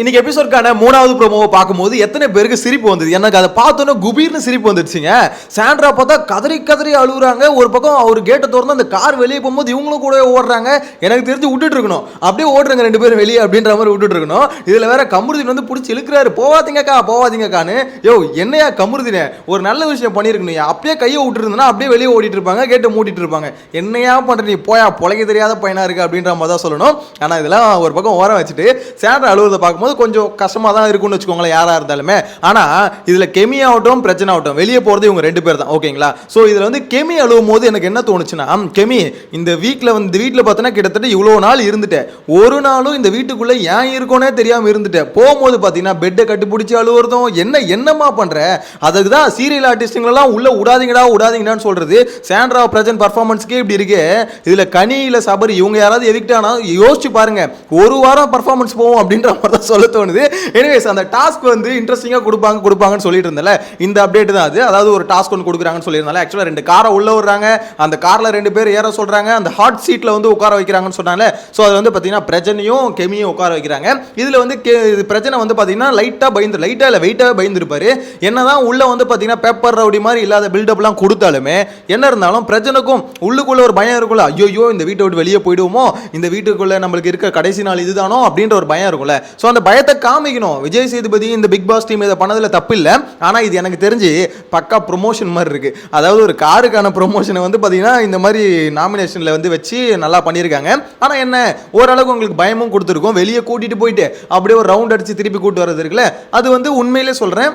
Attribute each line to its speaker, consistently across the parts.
Speaker 1: இன்னைக்கு எபிசோட்கான மூணாவது ப்ரோமோவை பார்க்கும்போது எத்தனை பேருக்கு சிரிப்பு வந்தது? எனக்கு அதை பார்த்தோன்னே குபீர்னு சிரிப்பு வந்துடுச்சுங்க. சாண்ட்ரா பார்த்தா கதறி கதறி அழுகுறாங்க. ஒரு பக்கம் அவர் கேட்டை திறந்து அந்த கார் வெளியே போகும்போது இவங்களும் கூட ஓடுறாங்க. எனக்கு தெரிஞ்சு விட்டுட்டு இருக்கணும். அப்படியே ஓடுறாங்க ரெண்டு பேரும் வெளியே அப்படின்ற மாதிரி விட்டுட்டு இருக்கணும். இதில் வேற கமருதீன் வந்து பிடிச்சி இழுக்கிறாரு. போவாதீங்கக்கா போவாதீங்கக்கான்னு. யோ என்னையா கமருதீனே ஒரு நல்ல விஷயம் பண்ணியிருக்கணும் அப்படியே கையை விட்டுருந்தனா அப்படியே வெளியே ஓடிட்டு இருப்பாங்க கேட்டு மூடிட்டு இருப்பாங்க. என்னையா பண்ணுற நீ? போயா பொழைக்க தெரியாத பையனாக இருக்கு அப்படின்ற மாதிரி தான் சொல்லணும். ஆனால் இதெல்லாம் ஒரு பக்கம் ஓரம் வச்சுட்டு சாண்ட்ரா அழுவதை பார்க்கும்போது கொஞ்சம் கஷ்டமாக தான் இருக்கும்னு வச்சுக்கோங்களேன் யாராக இருந்தாலுமே. ஆனால் இதில் கெமி ஆகட்டும் பிரச்சனை ஆகட்டும் வெளியே போகிறது இவங்க ரெண்டு பேர் தான் ஓகேங்களா? ஸோ இதில் வந்து கெமி அழுவும் போது எனக்கு என்ன தோணுச்சுன்னா கெமி இந்த வீட்டில் வந்து வீட்டில் பார்த்தோன்னா கிட்டத்தட்ட இவ்வளோ நாள் இருந்துட்டேன் ஒரு நாளும் இந்த வீட்டுக்குள்ளே ஏன் இருக்கோனே தெரியாமல் இருந்துட்டேன் போகும்போது பார்த்தீங்கன்னா பெட்டை கட்டுப்பிடிச்சி அழுவுறதும் என்ன என்னம்மா பண்ணுற அதுக்கு தான் சீரியல் ஆர்டிஸ்ட்டுங்களெல்லாம் உள்ளே விடாதீங்கடா விடாதீங்கடான்னு சொல்கிறது சாண்ட்ரா பிரசன்ட் பர்ஃபார்மன்ஸ்க்கே இப்படி இருக்கு. இதில் கனியில் சபரி இவங்க யாராவது எவிக்ட் யோசிச்சு பாருங்க. ஒரு வாரம் பர்ஃபார்மன்ஸ் போவோம் அப்படின்ற மாதிரி தான் சொல்ல தோணுது. எனிவேஸ் அந்த டாஸ்க் வந்து இன்ட்ரெஸ்டிங்காக கொடுப்பாங்க கொடுப்பாங்கன்னு சொல்லிட்டு இருந்தல இந்த அப்டேட் தான் அது. அதாவது ஒரு டாஸ்க் ஒன்று கொடுக்குறாங்கன்னு சொல்லியிருந்தால. ஆக்சுவலாக ரெண்டு காரை உள்ள விடுறாங்க. அந்த காரில் ரெண்டு பேர் ஏற சொல்கிறாங்க அந்த ஹாட் சீட்டில் வந்து உட்கார வைக்கிறாங்கன்னு சொன்னாங்க ஸோ அது வந்து பார்த்தீங்கன்னா பிரஜனையும் கெமியும் உட்கார வைக்கிறாங்க. இதில் வந்து கே இது பிரச்சனை வந்து பார்த்தீங்கன்னா லைட்டாக பயந்து லைட்டாக இல்லை வெயிட்டாக பயந்துருப்பாரு. என்னதான் உள்ளே வந்து பார்த்தீங்கன்னா பேப்பர் ரவுடி மாதிரி இல்லாத பில்டப்லாம் கொடுத்தாலுமே என்ன இருந்தாலும் பிரச்சனைக்கும் உள்ளுக்குள்ளே ஒரு பயம் இருக்கும்ல. ஐயோ இந்த வீட்டை விட்டு வெளியே போயிடுவோமோ? இந்த வீட்டுக்குள்ளே நம்மளுக்கு இருக்க கடைசி நாள் இதுதானோ? அப்படின்ற ஒரு பயம் இருக்கும்ல. ஸோ அந்த பயத்தை காமிக்கணும். விஜய் சேதுபதி இந்த பிக் பாஸ் டீம் இதை பண்ணதில் தப்பு இல்லை ஆனால் இது எனக்கு தெரிஞ்சு பக்கா ப்ரொமோஷன் மாதிரி இருக்கு. அதாவது ஒரு காருக்கான ப்ரொமோஷனை வந்து பார்த்தீங்கன்னா இந்த மாதிரி நாமினேஷனில் வந்து வச்சு நல்லா பண்ணியிருக்காங்க. ஆனால் என்ன ஓரளவுக்கு உங்களுக்கு பயமும் கொடுத்துருக்கோம். வெளியே கூட்டிகிட்டு போயிட்டு அப்படியே ஒரு ரவுண்ட் அடித்து திருப்பி கூட்டு வர்றது இருக்குல்ல அது வந்து உண்மையிலே சொல்கிறேன்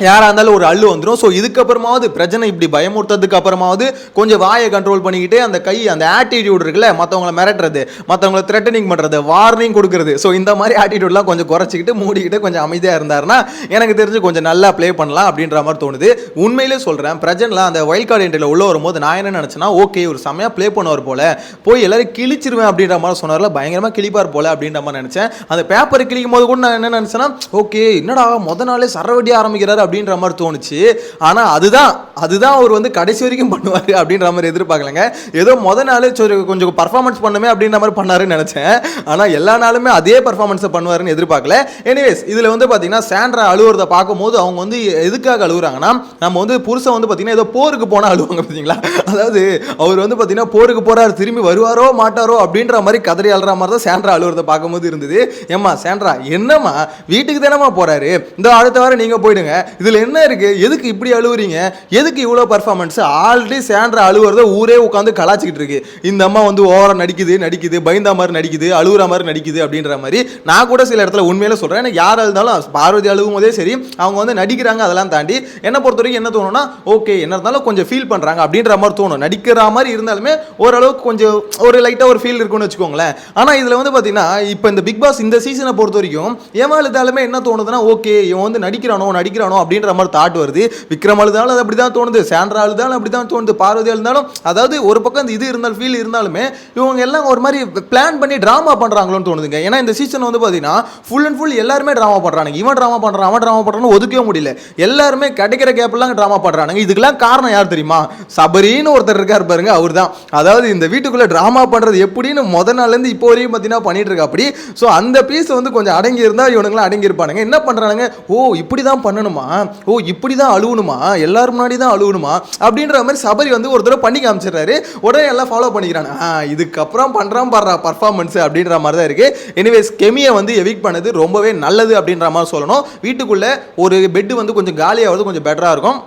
Speaker 1: யாராக இருந்தாலும் ஒரு அள்ளு வந்துடும் ஸோ இதுக்கப்புறமாவது பிரச்சனை இப்படி பயமுறுத்ததுக்கு அப்புறமாவது கொஞ்சம் வாயை கண்ட்ரோல் பண்ணிக்கிட்டு அந்த கை அந்த ஆட்டிடியூட் இருக்குல்ல மற்றவங்கள மிரட்டுறது மற்றவங்கள த்ரெட்டனிங் பண்ணுறது வார்னிங் கொடுக்குறது. ஸோ இந்த மாதிரி ஆட்டிடியூட்லாம் கொஞ்சம் குறைச்சிக்கிட்டு மூடிக்கிட்டு கொஞ்சம் அமைதியாக இருந்தாருன்னா எனக்கு தெரிஞ்சு கொஞ்சம் நல்லா ப்ளே பண்ணலாம் அப்படின்ற மாதிரி தோணுது. உண்மையிலே சொல்கிறேன் பிரஜனில் அந்த வைல்ட் கார்டு என்ட்ரியில் உள்ள வரும்போது நான் என்ன நினச்சேன்னா ஓகே ஒரு செம்மையாக ப்ளே பண்ணுவார் போல. போய் எல்லாரும் கிழிச்சிருவேன் அப்படின்ற மாதிரி சொன்னார்ல பயங்கரமாக கிழிப்பார் போல அப்படின்ற மாதிரி நினச்சேன். அந்த பேப்பரை கிழிக்கும் போது கூட நான் என்ன நினச்சேன்னா ஓகே என்னடா முத நாளே சரவடி ஆரம்பிக்கிறாரு அப்படின்ற மாதிரி தோணுச்சு. ஆனால் அதுதான் அதுதான் அவர் வந்து கடைசி வரைக்கும் பண்ணுவார் அப்படின்ற மாதிரி எதிர்பார்க்கலங்க. ஏதோ முத நாள் சரி கொஞ்சம் பர்ஃபார்மன்ஸ் பண்ணுமே அப்படின்ற மாதிரி பண்ணாருன்னு நினச்சேன். ஆனால் எல்லா நாளுமே அதே பர்ஃபார்மன்ஸை பண்ணுவாருன்னு எதிர்பார்க்கல. எனிவேஸ் இதில் வந்து பார்த்தீங்கன்னா சாண்ட்ரா அழுவுறதை பார்க்கும்போது அவங்க வந்து எதுக்காக அழுகுறாங்கன்னா நம்ம வந்து புருஷன் வந்து பார்த்தீங்கன்னா ஏதோ போருக்கு போனால் அழுவாங்க பார்த்தீங்களா அதாவது அவர் வந்து பார்த்தீங்கன்னா போருக்கு போகிறார் திரும்பி வருவாரோ மாட்டாரோ அப்படின்ற மாதிரி கதறி அழுற மாதிரி தான் சாண்ட்ரா அழுவுறதை பார்க்கும்போது இருந்தது. ஏம்மா சாண்ட்ரா என்னம்மா வீட்டுக்கு தானேம்மா போறாரு? இந்த அடுத்த வாரம் நீங்கள் போயிடுங்க. இதில் என்ன இருக்குது எதுக்கு இப்படி அழுவுறீங்க? எதுக்கு இவ்வளோ பர்ஃபார்மன்ஸ் ஆல்ரெடி சாண்ட்ரா அழுவுறத ஊரே உட்காந்து கலாச்சிக்கிட்டு இருக்கு. இந்த அம்மா வந்து ஓவராக நடிக்குது நடிக்குது பயந்தா மாதிரி நடிக்குது அழுகுற மாதிரி நடிக்குது அப்படின்ற மாதிரி நான் கூட சில இடத்துல உண்மையில சொல்கிறேன் எனக்கு யார் அழுதாலும் பார்வதி அழுகும் போதே சரி அவங்க வந்து நடிக்கிறாங்க அதெல்லாம் தாண்டி என்னை பொறுத்த வரைக்கும் என்ன தோணும்னா ஓகே என்ன இருந்தாலும் கொஞ்சம் ஃபீல் பண்ணுறாங்க அப்படின்ற மாதிரி தோணும். நடிக்கிற மாதிரி இருந்தாலுமே ஓரளவுக்கு கொஞ்சம் ஒரு லைட்டாக ஒரு ஃபீல் இருக்கும்னு வச்சுக்கோங்களேன். ஆனால் இதில் வந்து பார்த்தீங்கன்னா இப்போ இந்த பிக் பாஸ் இந்த சீசனை பொறுத்த வரைக்கும் ஏமா அழுதாலுமே என்ன தோணுதுன்னா ஓகே இவன் வந்து நடிக்கிறானோ நடிக்கிறானோ அப்படின்ற மாதிரி தாட் வருது. விக்ரம் அழுதாலும் அது அப்படி தான் தோணுது. சாண்ட்ரா அழுதாலும் அப்படி தான் தோணுது. பார்வதி அழுதாலும் அதாவது ஒரு பக்கம் இந்த இது இருந்தாலும் ஃபீல் இருந்தாலுமே இவங்க எல்லாம் ஒரு மாதிரி பிளான் பண்ணி ட்ராமா பண்ணுறாங்களோன்னு தோணுதுங்க. ஏன்னா இந்த சீசன் வந்து பார்த்தீங்கன்னா ஃபுல் அண்ட் ஃபுல் எல்லாருமே ட்ராமா பண்ணுறாங்க இவன் ட்ராமா பண்ணுறான் அவன் ட்ராமா பண்ணுறான்னு ஒதுக்கவே முடியல. எல்லாருமே கிடைக்கிற கேப்பெல்லாம் ட்ராமா பண்ணுறாங்க இதுக்கெல்லாம் காரணம் யார் தெரியுமா? சபரின்னு ஒருத்தர் இருக்கார் பாருங்க அவர் தான் அதாவது இந்த வீட்டுக்குள்ளே ட்ராமா பண்ணுறது எப்படின்னு முத நாள்லேருந்து இப்போ வரையும் பார்த்தீங்கன்னா பண்ணிட்டு இருக்கா அப்படி ஸோ அந்த பீஸ் வந்து கொஞ்சம் அடங்கி இருந்தால் இவனுங்களாம் அடங்கி இருப்பானுங்க என்ன பண்ணுறானுங்க ஓ இப்படி தான் பண்ணணுமா? ஓ இப்படி தான் அழுவணுமா எல்லாரும் முன்னாடி தான் அழுவணுமா அப்படின்ற மாதிரி சபரி வந்து ஒரு தடவை பண்ணி காமிச்சிடுறாரு. உடனே எல்லாம் ஃபாலோ பண்ணிக்கிறாங்க. ஆ இதுக்கப்புறம் பண்றான் பாடுறா பர்ஃபார்மன்ஸ் அப்படின்ற மாதிரி தான் இருக்குது எனிவேஸ் கெமியை வந்து எவிக் பண்ணது ரொம்பவே நல்லது அப்படின்ற மாதிரி சொல்லணும். வீட்டுக்குள்ளே ஒரு பெட்டு வந்து கொஞ்சம் காலியாகிறது கொஞ்சம் பெட்டராக இருக்கும்.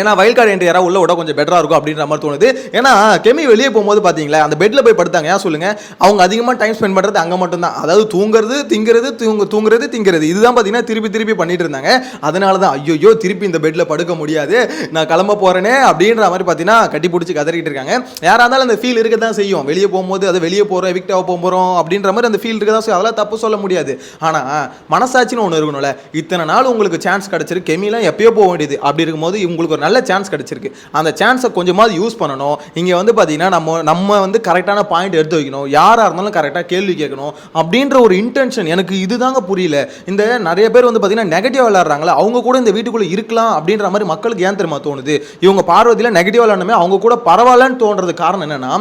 Speaker 1: ஏன்னா வயல் கார்டு என்ட்ரி யாராவது உள்ள விட கொஞ்சம் பெட்டராக இருக்கும் அப்படின்ற மாதிரி தோணுது. ஏன்னா கெமி வெளியே போகும்போது பார்த்தீங்களா அந்த பெட்டில் போய் படுத்தாங்க. ஏன் சொல்லுங்கள் அவங்க அதிகமாக டைம் ஸ்பெண்ட் பண்ணுறது அங்கே மட்டும்தான். அதாவது தூங்குறது திங்கிறது தூங்கு தூங்குறது திங்கிறது. இதுதான் பார்த்தீங்கன்னா திருப்பி திருப்பி பண்ணிட்டு இருந்தாங்க. அதனால தான் ஐயோ திருப்பி இந்த பெட்டில் படுக்க முடியாது. நான் கிளம்ப போகிறேனே அப்படின்ற மாதிரி பார்த்தீங்கன்னா கட்டி பிடிச்சி கதறிட்டு இருக்காங்க. யாராக இருந்தாலும் அந்த ஃபீல் இருக்க தான் செய்யும். வெளியே போகும்போது அது வெளியே போகிறோம் எவிக்டாக போகிறோம் அப்படின்ற மாதிரி அந்த ஃபீல் இருக்க தான் செய்யும். அதெல்லாம் தப்பு சொல்ல முடியாது. ஆனால் மனசாட்சின்னு ஒன்று இருக்கணும்ல. இத்தனை நாள் உங்களுக்கு சான்ஸ் கிடச்சிருக்கு. கெமிலாம் எப்பயோ போக வேண்டியது. அப்படி இருக்கும்போது உங்களுக்கு ஒரு நல்ல சான்ஸ் கிடச்சிருக்கு. அந்த சான்ஸை கொஞ்சமாவது யூஸ் பண்ணணும். இங்கே வந்து பார்த்தீங்கன்னா நம்ம நம்ம வந்து கரெக்டான பாயிண்ட் எடுத்து வைக்கணும். யாராக இருந்தாலும் கரெக்டாக கேள்வி கேட்கணும். அப்படின்ற ஒரு இன்டென்ஷன் எனக்கு இதுதாங்க புரியல. இந்த நிறைய பேர் வந்து பார்த்தீங்கன்னா நெகட்டிவ் விளையாடுறாங்களா அவங்க கூட இந்த வீட்டுக்குள்ளே இருக்கலாம் அப்படின்ற மாதிரி மக்களுக்கு ஏன் தெரியுமா தோணுது? இவங்க பார்வதியில் நெகட்டிவ் விளையாடணுமே அவங்க கூட பரவாயில்லன்னு தோன்றது காரணம் என்னென்னா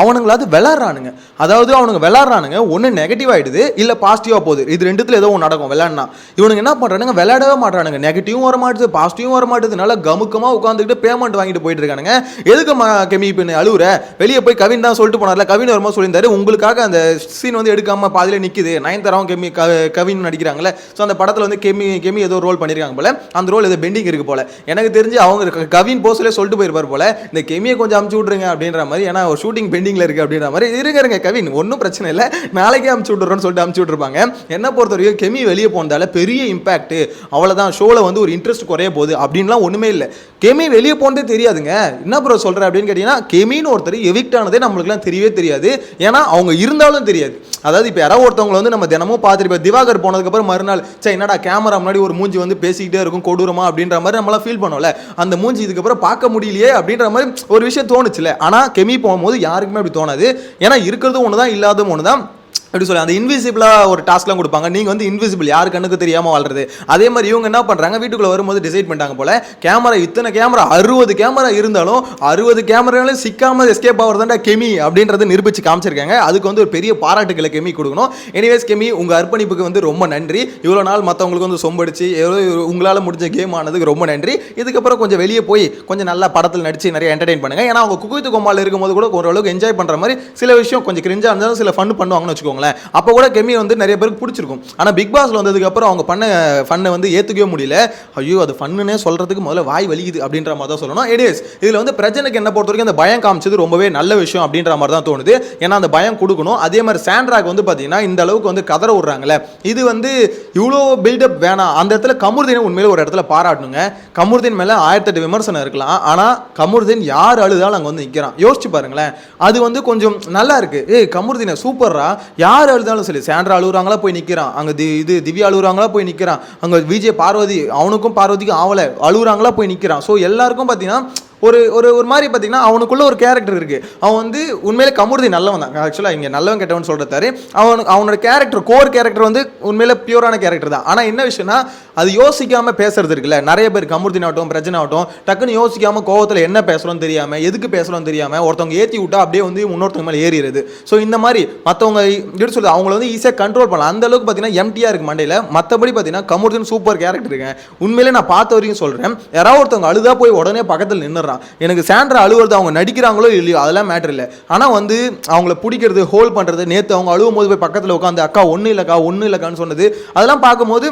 Speaker 1: அவனுங்களாவது விளாட்றானுங்க அதாவது அவனுங்க விளாட்றானுங்க ஒன்று நெகட்டிவ் ஆயிடுது இல்லை பாசிட்டிவாக போகுது. இது ரெண்டுத்தில் ஏதோ ஒன்று நடக்கும் விளாட்னா இவனுங்க என்ன பண்ணுறானுங்க விளையாடவே மாட்டானுங்க நெகட்டிவும் வர மாட்டுது பாசிட்டிவும் வர மாட்டுதுனால நல்லா கமுக்கமாக உட்காந்துக்கிட்டு பேமெண்ட் வாங்கிட்டு போயிட்டு இருக்கானுங்க எதுக்கு கெமி இப்போ அழுவுற? வெளியே போய் கவின் தான் சொல்லிட்டு போனார்ல. கவின் வருமா சொல்லியிருந்தாரு உங்களுக்காக அந்த சீன் வந்து எடுக்காம பாதியில் நிற்குது நயன்தாராவும் கெமி கவின் நடிக்கிறாங்களே ஸோ அந்த படத்தில் வந்து கெமி கெமி ஏதோ ரோல் பண்ணியிருக்காங்க போல. அந்த ரோல் ஏதோ பெண்டிங் இருக்கு போல. எனக்கு தெரிஞ்சு அவங்க கவின் போஸ்ட்லேயே சொல்லிட்டு போயிருப்பார் போல. இந்த கெமியை கொஞ்சம் அமுச்சு விட்ருங்க அப்படின்ற மாதிரி. ஏன்னா ஒரு ஷூட்டிங் பெண்டிங்கில் இருக்கு அப்படின்ற மாதிரி. இருங்க இருங்க கவின் ஒன்றும் பிரச்சனை இல்லை. நாளைக்கே அமுச்சு விட்றோன்னு சொல்லிட்டு அமுச்சு விட்ருப்பாங்க என்ன பொறுத்த வரைக்கும் கெமி வெளியே போனதால பெரிய இம்பாக்ட் அவ்வளோதான் ஷோவில் வந்து ஒரு இன்ட்ரெஸ்ட் குறைய போகுது. அப்படின்லாம் ஒன்றுமே இல்லை. கெமி வெளியே போனதே தெரியாதுங்க. என்ன ப்ரோ சொல்கிற அப்படின்னு கேட்டிங்கன்னா கெமின்னு ஒருத்தர் எவிக்ட் ஆனதே நம்மளுக்குலாம் தெரியவே தெரியாது. ஏன்னா அவங்க இருந்தாலும் தெரியாது. அதாவது இப்போ யாராவது ஒருத்தவங்களை வந்து நம்ம தினமும் பார்த்துருப்போம் திவாகர் போனதுக்கப்புறம் மறுநாள் சே என்னடா கேமரா முன்னாடி ஒரு மூஞ்சி வந்து பேசிக்கிட்டே இருக்கும் கொடூரமா அப்படின்ற மாதிரி நம்மளாம் ஃபீல் பண்ணோம்ல அந்த மூஞ்சி இதுக்கப்புறம் பார்க்க முடியலையே அப்படின்ற மாதிரி ஒரு விஷயம் தோணுச்சுல ஆனால் கெமி போகும்போது யாருக்குமே அப்படி தோணாது. ஏன்னா இருக்கிறதும் ஒன்று தான் இல்லாததும் ஒன்று தான் எப்படி சொல்லி அந்த இன்விசிபிளாக ஒரு டாஸ்க்லாம் கொடுப்பாங்க. நீங்கள் வந்து இன்விசிபிள் யார் கண்ணுக்கு தெரியாமல் வாழ்றது? அதே மாதிரி இவங்க என்ன பண்ணுறாங்க வீட்டுக்குள்ளே வரும்போது டிசைட் பண்ணிட்டாங்க போல கேமரா இத்தனை கேமரா அறுபது கேமரா இருந்தாலும் அறுபது கேமராலையும் சிக்காமல் எஸ்கேப் ஆகிறதாண்டா கெமி அப்படின்றத நிரூபிச்சு காமிச்சிருக்காங்க. அதுக்கு வந்து ஒரு பெரிய பாராட்டுகளை கெமி கொடுக்கணும். எனிவேஸ் கெமி உங்கள் அர்ப்பணிப்புக்கு வந்து ரொம்ப நன்றி. இவ்வளோ நாள் மற்றவங்களுக்கு வந்து சொம்படிச்சு எவ்வளோ உங்களால் முடிஞ்ச கேம் ஆனதுக்கு ரொம்ப நன்றி. இதுக்கப்புறம் கொஞ்சம் வெளியே போய் கொஞ்சம் நல்லா படத்தில் நடிச்சு நிறைய என்டர்டைன் பண்ணுங்க. ஏன்னா அவங்க குக்குவித்து கோமால் இருக்கும்போது கூட ஓரளவுக்கு என்ஜாய் பண்ணுற மாதிரி சில விஷயம் கொஞ்சம் கிரிஞ்சாக இருந்தாலும் சில ஃபன் பண்ணுவாங்கன்னு வச்சுக்கோங்க. வச்சுக்கோங்களேன். அப்போ கூட கெமி வந்து நிறைய பேருக்கு பிடிச்சிருக்கும். ஆனால் பிக் பாஸ்ல வந்ததுக்கப்புறம் அவங்க பண்ண ஃபன்னை வந்து ஏற்றுக்கவே முடியல. ஐயோ அது ஃபன்னுனே சொல்றதுக்கு முதல்ல வாய் வலிக்குது அப்படின்ற மாதிரி தான் சொல்லணும். எடிஎஸ் இதில் வந்து பிரச்சனைக்கு என்ன பொறுத்த வரைக்கும் அந்த பயம் காமிச்சது ரொம்பவே நல்ல விஷயம் அப்படின்ற மாதிரி தான் தோணுது. ஏன்னா அந்த பயம் கொடுக்கணும். அதே மாதிரி சாண்ட்ராக் வந்து பார்த்தீங்கன்னா இந்த அளவுக்கு வந்து கதற விட்றாங்களே இது வந்து இவ்வளோ பில்டப் வேணாம். அந்த இடத்துல கமுர்தீனை உண்மையில ஒரு இடத்துல பாராட்டணுங்க. கமுர்தீன் மேலே ஆயிரத்தெட்டு விமர்சனம் இருக்கலாம். ஆனால் கமுர்தீன் யார் அழுதாலும் அங்கே வந்து நிற்கிறான் யோசிச்சு பாருங்களேன். அது வந்து கொஞ்சம் நல்லா இருக்கு. ஏய் கமுர்தீனை சூப்பர்ரா யார் அழுதாலும் சரி சாண்ட்ரா அழுகுறாங்களா போய் நிற்கிறான் அங்கே தி இது திவ்யா அழுகுறாங்களா போய் நிற்கிறான் அங்கே விஜய் பார்வதி அவனுக்கும் பார்வதிக்கும் ஆவலை அழுகுறாங்களா போய் நிற்கிறான் ஸோ எல்லாருக்கும் பார்த்தீங்கன்னா ஒரு ஒரு ஒரு மாதிரி பார்த்தீங்கன்னா அவனுக்குள்ள ஒரு கேரக்டர் இருக்குது அவன் வந்து உண்மையிலே கமுருதி நல்லவன் தான். ஆக்சுவலாக இங்கே நல்லவன் கெட்டவன் சொல்கிறதாரு அவனுக்கு அவனோட கேரக்டர் கோர் கேரக்டர் வந்து உண்மையிலே பியூரான கேரக்டர் தான். ஆனால் என்ன விஷயம்னா அது யோசிக்காமல் பேசுறது இருக்குல்ல. நிறைய பேர் கமுருதின் ஆகட்டும் பிரச்சனை ஆகட்டும் டக்குன்னு யோசிக்காமல் கோவத்தில் என்ன பேசுகிறோம் தெரியாமல் எதுக்கு பேசுகிறோம் தெரியாமல் ஒருத்தவங்க ஏற்றி விட்டா அப்படியே வந்து இன்னொருத்தவங்க மேலே ஏறிடுது ஸோ இந்த மாதிரி மற்றவங்க எப்படி சொல்லுது அவங்கள வந்து ஈஸியாக கண்ட்ரோல் பண்ணலாம். அந்த அளவுக்கு பார்த்தீங்கன்னா எம்டியாக இருக்கு மண்டையில். மற்றபடி பார்த்தீங்கன்னா கமுருதின் சூப்பர் கேரக்டர் இருக்கேன். உண்மையிலே நான் பார்த்த வரைக்கும் சொல்கிறேன் யாராவது ஒருத்தவங்க அழுதா போய் உடனே பக்கத்தில் நின்னுறான் எனக்கு சாண்ட்ரா அழுவுறது அவங்க நடிக்கிறாங்களோ இல்லையோ அதெல்லாம் மேட்டர் இல்லை. ஆனால் வந்து அவங்கள பிடிக்கிறது ஹோல்ட் பண்ணுறது நேற்று அவங்க அழுவும் போது போய் பக்கத்தில் உட்காந்து அக்கா ஒன்றும் இல்லைக்கா ஒன்றும் இல்லைக்கான்னு சொன்னது அதெல்லாம் பார்க்கும்போது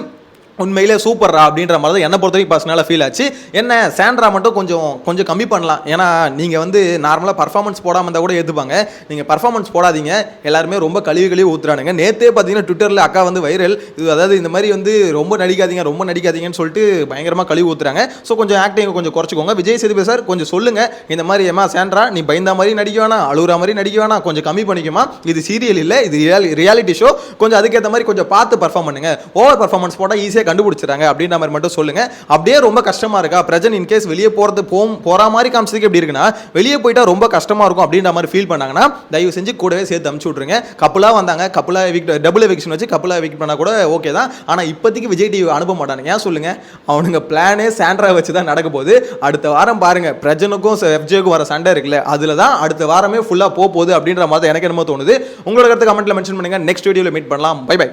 Speaker 1: உண்மையிலே சூப்பர்ரா அப்படின்ற மாதிரி தான் என்னை பொறுத்த வரைக்கும் பர்சனலாக ஃபீல் ஆச்சு. என்ன சாண்ட்ரா மட்டும் கொஞ்சம் கொஞ்சம் கம்மி பண்ணலாம். ஏன்னா நீங்கள் வந்து நார்மலாக பர்ஃபார்மன்ஸ் போடாமல் இருந்தால் கூட ஏற்றுப்பாங்க நீங்கள் பர்ஃபார்மன்ஸ் போடாதீங்க. எல்லாருமே ரொம்ப கழுவி கழுவி ஊற்றுறானுங்க நேற்றே பார்த்தீங்கன்னா ட்விட்டரில் அக்கா வந்து வைரல் இது அதாவது இந்த மாதிரி வந்து ரொம்ப நடிக்காதீங்க ரொம்ப நடிக்காதீங்கன்னு சொல்லிட்டு பயங்கரமாக கழுவி ஊத்துறாங்க. ஸோ கொஞ்சம் ஆக்டிங் கொஞ்சம் குறைச்சிக்கோங்க. விஜய் சேதுபதி சார் கொஞ்சம் சொல்லுங்கள் இந்த மாதிரி ஏமா சாண்ட்ரா நீ பயந்த மாதிரி நடிக்க வேணாம். அழுகுற மாதிரி நடிக்க வேணாம். கொஞ்சம் கம்மி பண்ணிக்குமா இது சீரியல் இல்லை. இது ரியாலிட்டி ஷோ கொஞ்சம் அதுக்கேற்ற மாதிரி கொஞ்சம் பார்த்து பர்ஃபார்ம் பண்ணுங்கள் ஓவர் பர்ஃபார்மன்ஸ் போட்டால் ஈஸியாக கண்டுபிடிச்சிறாங்க அப்படின்ற மாதிரி மட்டும் சொல்லுங்க. அப்படியே ரொம்ப கஷ்டமா இருக்கா? பிரஜன் இன்கேஸ் வெளியே போறது போம் போற மாதிரி காமிச்சதுக்கு எப்படி இருக்குன்னா வெளியே போயிட்டா ரொம்ப கஷ்டமா இருக்கும் அப்படின்ற மாதிரி ஃபீல் பண்ணாங்கன்னா தயவு செஞ்சு கூடவே சேர்த்து அமுச்சு விட்ருங்க கப்பலா வந்தாங்க கப்பலா எவிக் டபுள் எவிக்ஷன் வச்சு கப்பலாக எவிக் பண்ணா கூட ஓகே தான். ஆனா இப்போதைக்கு விஜய் டிவி அனுப்ப மாட்டானுங்க. ஏன் சொல்லுங்க? அவனுங்க பிளானே சாண்ட்ரா வச்சு தான் நடக்க போகுது. அடுத்த வாரம் பாருங்க பிரஜனுக்கும் எஃப்ஜேக்கும் வர சண்டை இருக்குல்ல அதுல தான் அடுத்த வாரமே ஃபுல்லா போக போகுது அப்படின்ற மாதிரி எனக்கு என்னமோ தோணுது. உங்களோட கருத்து கமெண்ட்டில் மென்ஷன் பண்ணுங்க. நெக்ஸ்ட் வீடியோவில் மீட் பண்ணலாம். By by